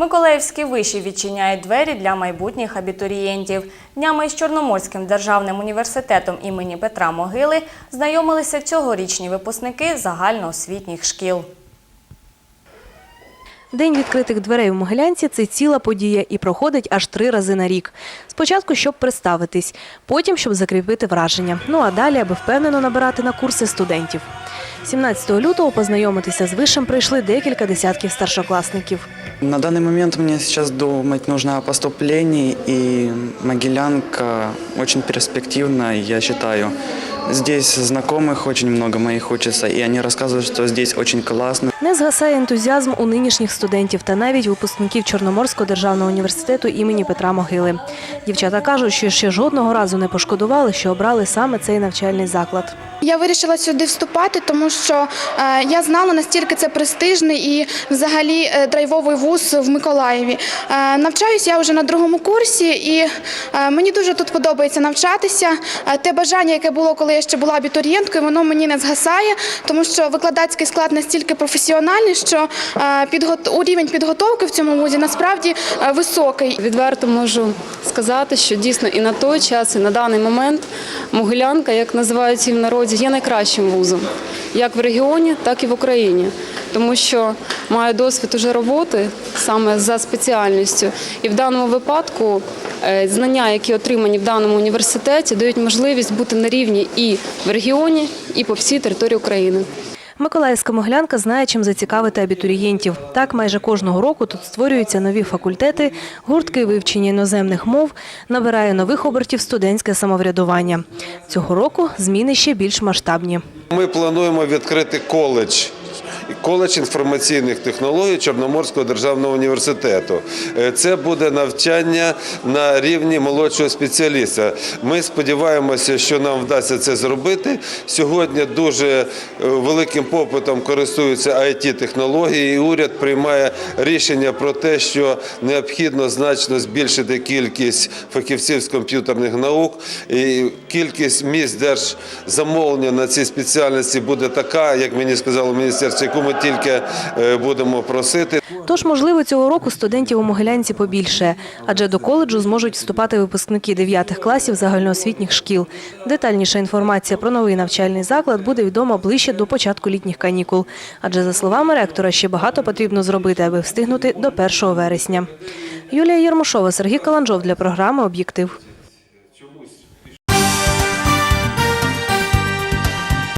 Миколаївські виші відчиняють двері для майбутніх абітурієнтів. Днями із Чорноморським державним університетом імені Петра Могили знайомилися цьогорічні випускники загальноосвітніх шкіл. День відкритих дверей у Могилянці – це ціла подія і проходить аж три рази на рік. Спочатку, щоб представитись, потім, щоб закріпити враження. Ну а далі, аби впевнено набирати на курси студентів. 17 лютого познайомитися з вишем прийшли декілька десятків старшокласників. На данный момент мне сейчас думать нужно о поступлении, и Могилянка очень перспективна, я считаю. Здесь знакомых очень много моих учатся, и они рассказывают, что здесь очень классно. Не згасає ентузіазм у нинішніх студентів та навіть випускників Чорноморського державного університету імені Петра Могили. Дівчата кажуть, що ще жодного разу не пошкодували, що обрали саме цей навчальний заклад. Я вирішила сюди вступати, тому що е, я знала настільки це престижний і взагалі е, драйвовий вуз в Миколаєві. Е, навчаюсь я вже на другому курсі, і мені дуже тут подобається навчатися. Те бажання, яке було, коли я ще була абітурієнткою, воно мені не згасає, тому що викладацький склад настільки професіональний, що рівень підготовки в цьому вузі насправді високий. Відверто можу сказати, що дійсно і на той час, і на даний момент Могилянка, як називають її в народі, є найкращим вузом, як в регіоні, так і в Україні. Тому що маю досвід уже роботи саме за спеціальністю. І в даному випадку е, знання, які отримані в даному університеті, дають можливість бути на рівні і в регіоні, і по всій території України. Миколаївська моглянка знає, чим зацікавити абітурієнтів. Так, майже кожного року тут створюються нові факультети, гуртки вивчення іноземних мов, набирає нових обертів студентське самоврядування. Цього року зміни ще більш масштабні. Ми плануємо відкрити коледж. Коледж інформаційних технологій Чорноморського державного університету. Е, Це буде навчання на рівні молодшого спеціаліста. Ми сподіваємося, що нам вдасться це зробити. Сьогодні дуже е, великим попитом користуються it технології і уряд приймає рішення про те, що необхідно значно збільшити кількість фахівців з комп'ютерних наук. І кількість місць держзамовлення на ці спеціальності буде така, як мені сказало міністерство, яку ми тільки е, будемо просити. Тож, можливо, цього року студентів у Могилянці побільше, адже до коледжу зможуть вступати випускники 9 класів загальноосвітніх шкіл. Детальніша інформація про новий навчальний заклад буде відома ближче до початку літніх канікул. Адже, за словами ректора, ще багато потрібно зробити, аби встигнути до 1 вересня. Юлія Єрмошова, Сергій Каланжов для програми Об'єктив.